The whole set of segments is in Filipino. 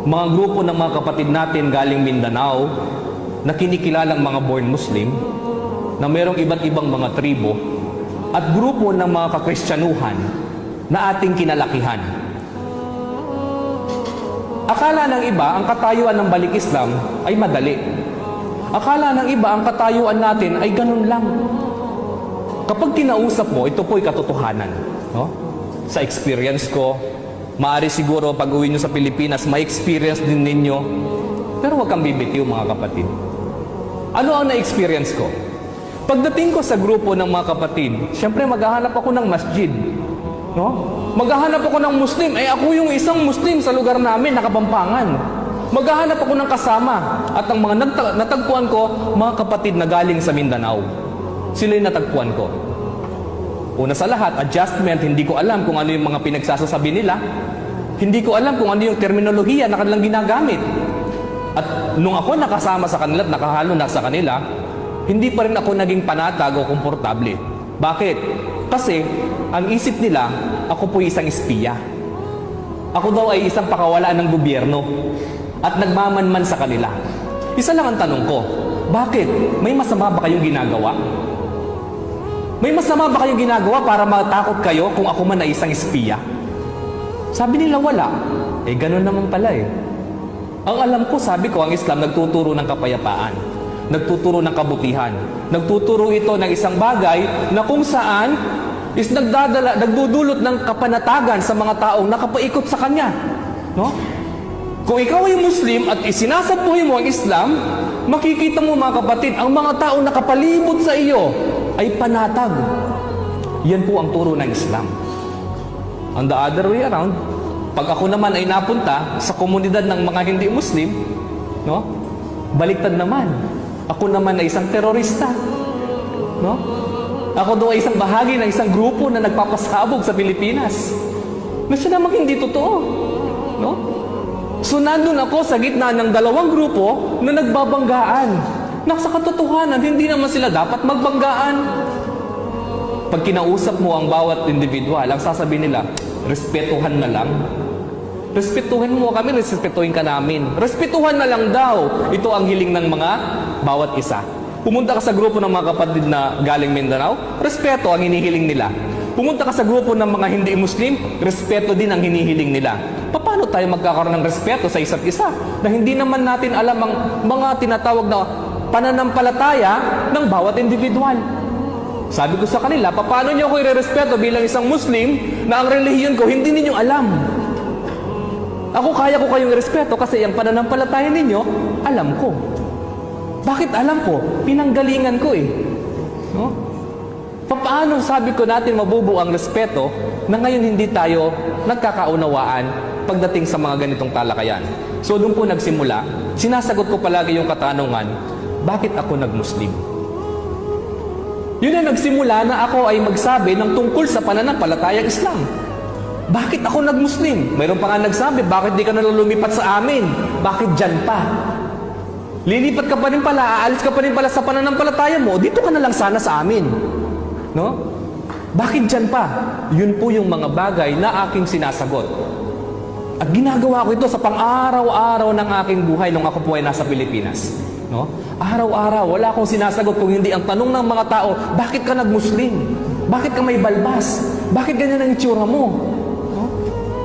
mga grupo ng mga kapatid natin galing Mindanao na kinikilalang mga born Muslim na mayroong iba't ibang mga tribo at grupo ng mga kakristyanuhan na ating kinalakihan. Akala ng iba ang katayuan ng balik Islam ay madali. Akala ng iba ang katayuan natin ay ganun lang. Kapag kinausap mo, ito po'y katotohanan. No? Sa experience ko, maari siguro pag uwi nyo sa Pilipinas, may experience din ninyo. Pero huwag kang bibitiw mga kapatid. Ano ang na-experience ko? Pagdating ko sa grupo ng mga kapatid, siyempre maghahanap ako ng masjid. No? Maghahanap ako ng Muslim. Eh ako yung isang Muslim sa lugar namin, nakabampangan. Maghahanap ako ng kasama. At ang mga natagpuan ko, mga kapatid na galing sa Mindanao. Sila yung natagpuan ko. Una sa lahat, adjustment, hindi ko alam kung ano yung mga pinagsasasabi nila. Hindi ko alam kung ano yung terminolohiya na kanilang ginagamit. At nung ako nakasama sa kanila at nakahalo na sa kanila, hindi pa rin ako naging panatag o komportable. Bakit? Kasi ang isip nila, ako po isang espiya. Ako daw ay isang pakawalaan ng gobyerno at nagmamanman sa kanila. Isa lang ang tanong ko, bakit? May masama ba kayong ginagawa? May masama ba kayong ginagawa para matakot kayo kung ako man ay isang espiya? Sabi nila wala. Eh ganun naman pala eh. Ang alam ko, sabi ko, ang Islam nagtuturo ng kapayapaan. Nagtuturo ng kabutihan. Nagtuturo ito ng isang bagay na kung saan is nagdadala, nagdudulot ng kapanatagan sa mga taong nakapaikot sa kanya. No? Kung ikaw ay Muslim at isinasabuhay mo ang Islam, makikita mo mga kapatid, ang mga taong nakapalibot sa iyo ay panatag. Yan po ang turo ng Islam. On the other way around, pag ako naman ay napunta sa komunidad ng mga hindi Muslim, no? Baliktad naman. Ako naman ay isang terorista. No? Ako daw ay isang bahagi ng isang grupo na nagpapasabog sa Pilipinas. Na siya namang hindi totoo. No? So nandun ako sa gitna ng dalawang grupo na nagbabanggaan. Nasa katotohanan, hindi naman sila dapat magbanggaan. Pag kinausap mo ang bawat individual, ang sasabihin nila, respetuhan na lang. Respetuhin mo kami, respetuhin ka namin. Respetuhan na lang daw. Ito ang hiling ng mga bawat isa. Pumunta ka sa grupo ng mga kapatid na galing Mindanao, respeto ang hinihiling nila. Pumunta ka sa grupo ng mga hindi Muslim, respeto din ang hinihiling nila. Paano tayo magkakaroon ng respeto sa isa't isa na hindi naman natin alam ang mga tinatawag na pananampalataya ng bawat individual? Sabi ko sa kanila, paano niyo ako irerespeto bilang isang Muslim na ang relihiyon ko hindi ninyo alam? Ako kaya ko kayong irespeto kasi ang pananampalataya ninyo, alam ko. Bakit alam ko? Pinanggalingan ko eh. No? Paano sabi ko natin mabubuo ang respeto na ngayon hindi tayo nagkakaunawaan pagdating sa mga ganitong talakayan? So doon po nagsimula, sinasagot ko palagi yung katanungan, bakit ako nag-Muslim? Yun ang nagsimula na ako ay magsabi ng tungkol sa pananampalatayang Islam. Bakit ako nag-Muslim? Mayroon pa nga nagsabi, bakit di ka na lumipat sa amin? Bakit dyan pa? Lilipat ka pa rin pala, aalis ka pa rin pala sa pananampalataya mo, dito ka na lang sana sa amin. No? Bakit dyan pa? Yun po yung mga bagay na aking sinasagot. At ginagawa ko ito sa pang-araw-araw ng aking buhay nung ako po ay nasa Pilipinas. No? Araw-araw, wala akong sinasagot kung hindi ang tanong ng mga tao, bakit ka nag-Muslim? Bakit ka may balbas? Bakit ganyan ang itsura mo? No?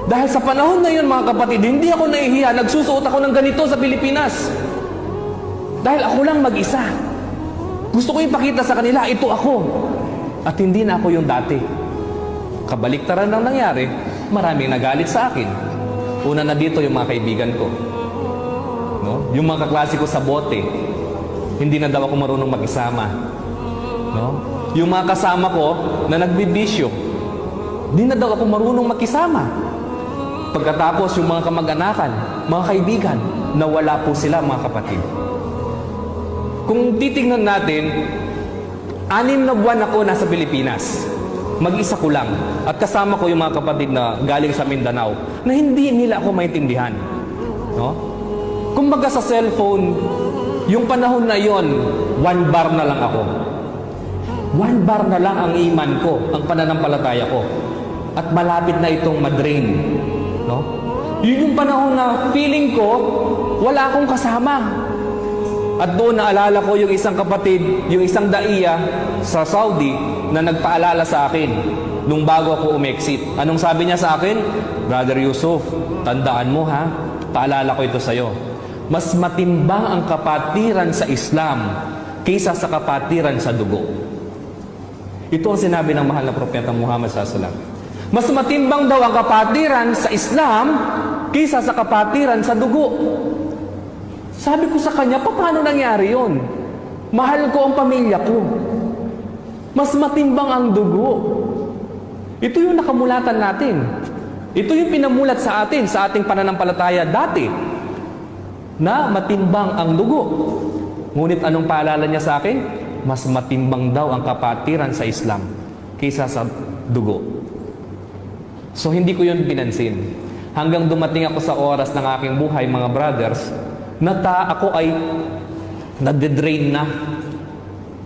Dahil sa panahon na yun, mga kapatid, hindi ako nahihiya, nagsusuot ako ng ganito sa Pilipinas. Dahil ako lang mag-isa. Gusto ko ipakita sa kanila, ito ako. At hindi na ako yung dati. Kabaliktaran ang nangyari, maraming nagalit sa akin. Una na dito yung mga kaibigan ko. No? Yung mga kaklase ko sa bote, hindi na daw ako marunong mag-isama. No? Yung mga kasama ko na nagbibisyo, hindi na daw ako marunong makisama. Pagkatapos yung mga kamag-anakan, mga kaibigan, nawala po sila mga kapatid. Kung titingnan natin, anim na buwan ako nasa Pilipinas. Mag-isa ko lang. At kasama ko yung mga kapatid na galing sa Mindanao na hindi nila ako maintindihan. No? Kumbaga sa cellphone, yung panahon na yon, one bar na lang ako. One bar na lang ang iman ko, ang pananampalataya ko. At malapit na itong madrain. No? Yun yung panahon na feeling ko, wala akong kasama. At doon naalala ko yung isang kapatid, yung isang daiya sa Saudi na nagpaalala sa akin nung bago ako umexit. Anong sabi niya sa akin? Brother Yusuf, tandaan mo ha, paalala ko ito sa'yo. Mas matimbang ang kapatiran sa Islam kaysa sa kapatiran sa dugo. Ito ang sinabi ng mahal na propeta Muhammad SAW. Mas matimbang daw ang kapatiran sa Islam kaysa sa kapatiran sa dugo. Sabi ko sa kanya, paano nangyari yon? Mahal ko ang pamilya ko. Mas matimbang ang dugo. Ito yung nakamulatan natin. Ito yung pinamulat sa atin, sa ating pananampalataya dati, na matimbang ang dugo. Ngunit anong paalala niya sa akin? Mas matimbang daw ang kapatiran sa Islam kaysa sa dugo. So hindi ko yun pinansin. Hanggang dumating ako sa oras ng aking buhay, mga brothers, na ta ako ay nade-drain na.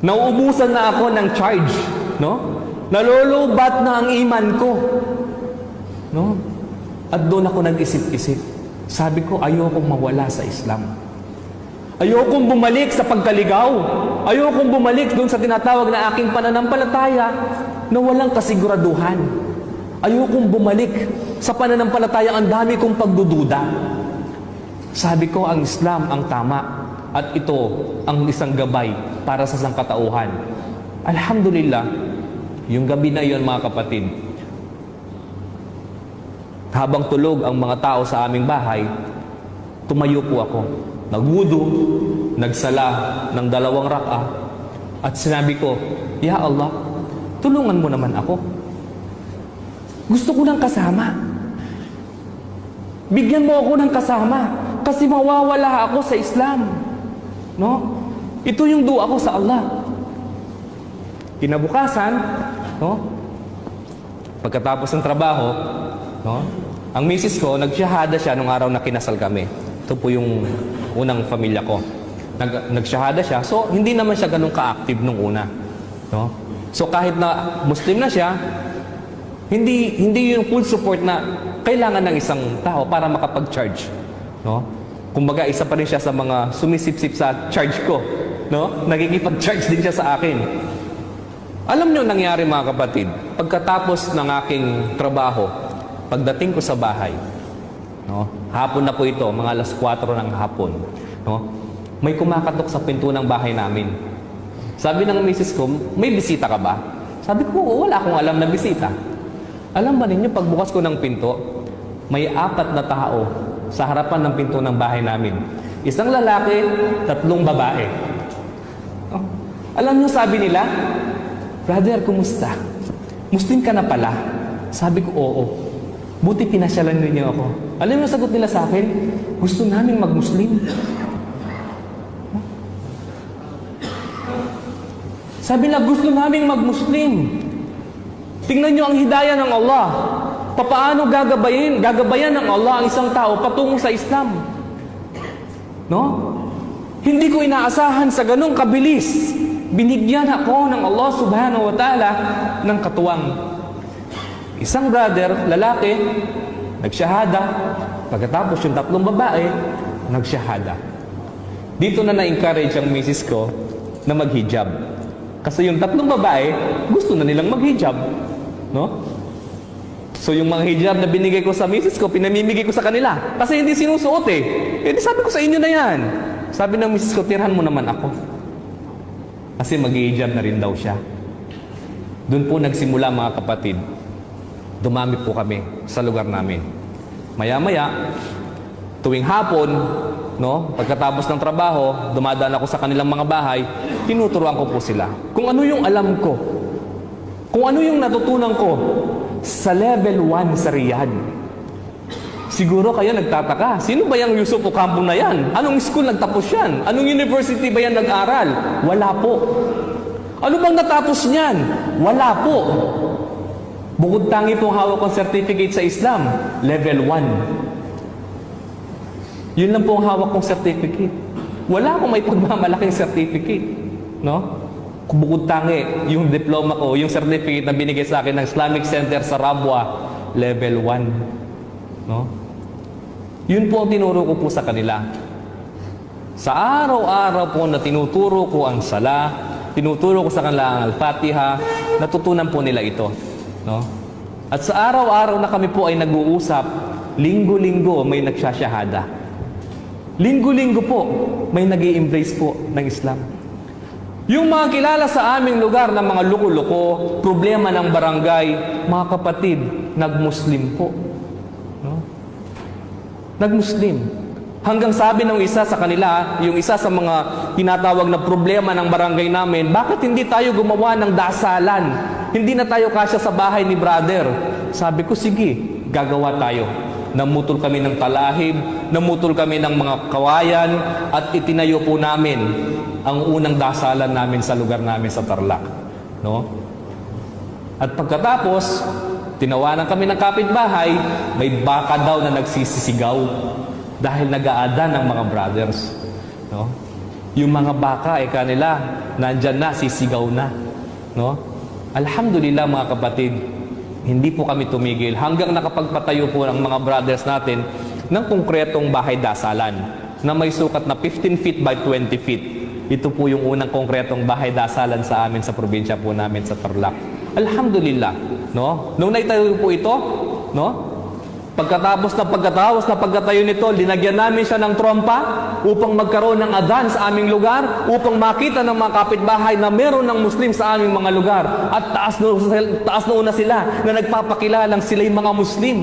Nauubusan na ako ng charge, no? Nalulubat na ang iman ko. No? At doon ako nag-isip-isip. Sabi ko, ayokong mawala sa Islam. Ayokong bumalik sa pagkaligaw. Ayokong bumalik doon sa tinatawag na aking pananampalataya na walang kasiguraduhan. Ayokong bumalik sa pananampalataya ang dami kong pagdududa. Sabi ko, ang Islam ang tama. At ito ang isang gabay para sa sangkatauhan. Alhamdulillah, yung gabi na yon mga kapatid, habang tulog ang mga tao sa aming bahay, tumayo po ako. Nagwudu, nagsala ng dalawang raka, at sinabi ko, Ya Allah, tulungan mo naman ako. Gusto ko ng kasama. Bigyan mo ako ng kasama kasi mawawala ako sa Islam. No? Ito yung dua ko sa Allah. Kinabukasan, no? Pagkatapos ng trabaho, no? Ang misis ko, nagsyahada siya nung araw na kinasal kami. Ito po yung unang pamilya ko. Nag, nagsyahada siya. So, hindi naman siya ganun ka-active nung una. No? So, kahit na Muslim na siya, hindi hindi yung full support na kailangan ng isang tao para makapag-charge. No? Kumbaga, isa pa rin siya sa mga sumisip-sip sa charge ko. No? Nagkikipag-charge din siya sa akin. Alam niyo nangyari mga kapatid, pagkatapos ng aking trabaho, pagdating ko sa bahay, no? Hapon na po ito, mga alas 4 ng hapon, no? May kumakatok sa pinto ng bahay namin. Sabi ng misis ko, "May bisita ka ba?" Sabi ko, "Oo, wala akong alam na bisita." Alam ba ninyo, pagbukas ko ng pinto, may apat na tao sa harapan ng pinto ng bahay namin. Isang lalaki, tatlong babae. Oh, Alam niyo sabi nila, Brother, kumusta? Muslim ka na pala? Sabi ko, oo. Buti pinasyalan ninyo ako. Alam mo sagot nila sa akin? Gusto namin mag-Muslim. Sabi na, gusto namin mag-Muslim. Tingnan nyo ang hidayah ng Allah. Papaano gagabayin, gagabayan ng Allah ang isang tao patungo sa Islam? No? Hindi ko inaasahan sa ganong kabilis. Binigyan ako ng Allah subhanahu wa ta'ala ng katuwang. Isang brother, lalaki, nagsyahada. Pagkatapos yung tatlong babae, nagsyahada. Dito na na-encourage ang misis ko na maghijab. Kasi yung tatlong babae, gusto na nilang maghijab. No? So yung mga hijab na binigay ko sa misis ko, pinamimigay ko sa kanila. Kasi hindi sinusuot eh. Eh sabi ko sa inyo na yan. Sabi ng misis ko, tirhan mo naman ako. Kasi mag-hijab na rin daw siya. Doon po nagsimula mga kapatid. Dumami po kami sa lugar namin. Maya-maya, tuwing hapon, no, pagkatapos ng trabaho, dumadaan ako sa kanilang mga bahay, tinuturuan ko po sila. Kung ano yung alam ko, kung ano yung natutunan ko sa level 1 sa Riyadh. Siguro kayo nagtataka, sino ba yung Yusuf Ocampo na yan? Anong school nagtapos yan? Anong university ba yan nag-aral? Wala po. Ano bang natapos niyan? Wala po. Bukod tangi pong hawak kong certificate sa Islam, level 1. Yun lang po ang hawak kong certificate. Wala akong may pagmamalaking certificate. No? Bukod tangi, yung diploma ko, yung certificate na binigay sa akin ng Islamic Center sa Rabwa, level 1. No? Yun po ang tinuro ko po sa kanila. Sa araw-araw po na tinuturo ko ang sala, tinuturo ko sa kanila ang al-fatiha, natutunan po nila ito. No? At sa araw-araw na kami po ay nag-uusap, linggo-linggo may nagsasyahada. Linggo-linggo po may nag embrace po ng Islam. Yung mga kilala sa aming lugar ng mga luko-luko, problema ng barangay, mga kapatid, nag-Muslim po. No? Nag-Muslim. Hanggang sabi ng isa sa kanila, yung isa sa mga tinatawag na problema ng barangay namin, bakit hindi tayo gumawa ng dasalan? Hindi na tayo kasya sa bahay ni brother. Sabi ko, sige, gagawa tayo. Namutol kami ng talahib, namutol kami ng mga kawayan, at itinayo po namin ang unang dasalan namin sa lugar namin sa Tarlac. No? At pagkatapos, tinawanan kami ng kapitbahay, may baka daw na nagsisisigaw dahil nag-aadan ng mga brothers. No? Yung mga baka, eh kanila, nandyan na, sisigaw na. No? Alhamdulillah mga kapatid, hindi po kami tumigil hanggang nakapagpatayo po ng mga brothers natin ng konkretong bahay dasalan na may sukat na 15 feet by 20 feet. Ito po yung unang konkretong bahay dasalan sa amin sa probinsya po namin sa Tarlac. Alhamdulillah, no? Nung naitayo po ito, no? Pagkatapos na pagkatapos na pagkatayo nito, linagyan namin siya ng trompa upang magkaroon ng adan sa aming lugar, upang makita ng mga kapitbahay na meron ng Muslim sa aming mga lugar. At taas na, taas na una sila na nagpapakilalang sila yung mga Muslim.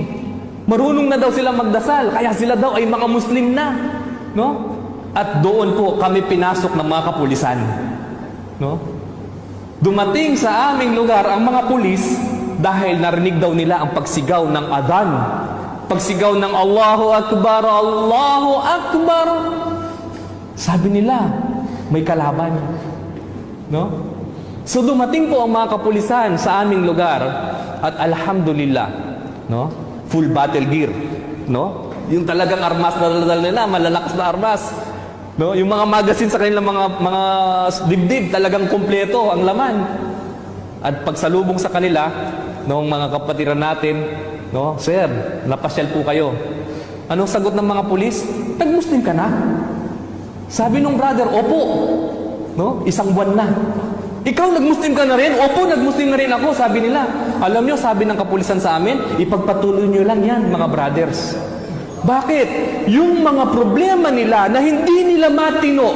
Marunong na daw sila magdasal, kaya sila daw ay mga Muslim na. No? At doon po kami pinasok ng mga kapulisan. No? Dumating sa aming lugar ang mga pulis dahil narinig daw nila ang pagsigaw ng adan. Pagsigaw ng Allahu Akbar, Allahu Akbar. Sabi nila, may kalaban. No? So dumating po ang mga kapulisan sa aming lugar at alhamdulillah, no? Full battle gear, no? Yung talagang armas na dala nila, malalakas na armas. No, yung mga magazine sa kanilang mga mga dibdib talagang kumpleto ang laman. At pagsalubong sa kanila ng mga kapatiran natin, no, Sir, napasyal po kayo. Anong sagot ng mga pulis? Nag-Muslim ka na? Sabi nung brother, opo. No? Isang buwan na. Ikaw nag-Muslim ka na rin? Opo, nag-Muslim na rin ako, sabi nila. Alam nyo, sabi ng kapulisan sa amin, ipagpatuloy nyo lang yan, mga brothers. Bakit? Yung mga problema nila na hindi nila matino,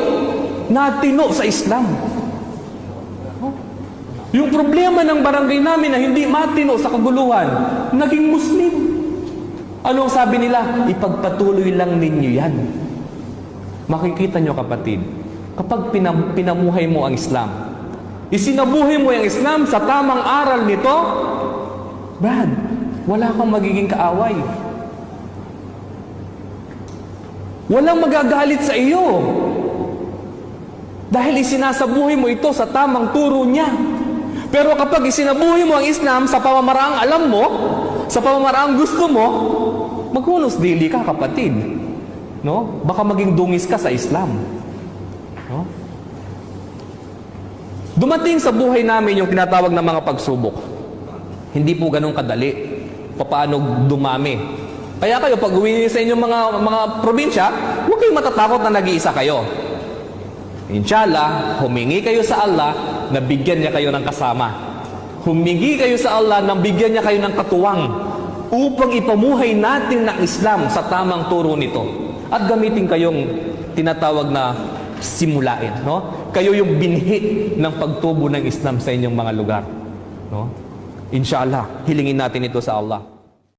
natino sa Islam. Yung problema ng barangay namin na hindi matino sa kaguluhan, naging Muslim. Ano ang sabi nila? Ipagpatuloy lang ninyo yan. Makikita nyo kapatid, kapag pinam- pinamuhay mo ang Islam, isinabuhay mo ang Islam sa tamang aral nito, Brad, wala kang magiging kaaway. Walang magagalit sa iyo. Dahil isinasabuhay mo ito sa tamang turo niya. Pero kapag isinabuhay mo ang Islam sa pamamaraang alam mo, sa pamamaraang gusto mo, maghunos dili ka kapatid. No? Baka maging dungis ka sa Islam. No? Dumating sa buhay namin yung tinatawag na mga pagsubok. Hindi po ganun kadali. Paano dumami. Kaya kayo, pag uwi sa inyong mga, mga probinsya, huwag kayong matatakot na nag-iisa kayo. Inshallah, humingi kayo sa Allah na bigyan niya kayo ng kasama. Humingi kayo sa Allah na bigyan niya kayo ng katuwang upang ipamuhay natin ng Islam sa tamang turo nito. At gamitin kayong tinatawag na simulain, no? Kayo yung binhi ng pagtubo ng Islam sa inyong mga lugar, no? Inshallah, hilingin natin ito sa Allah.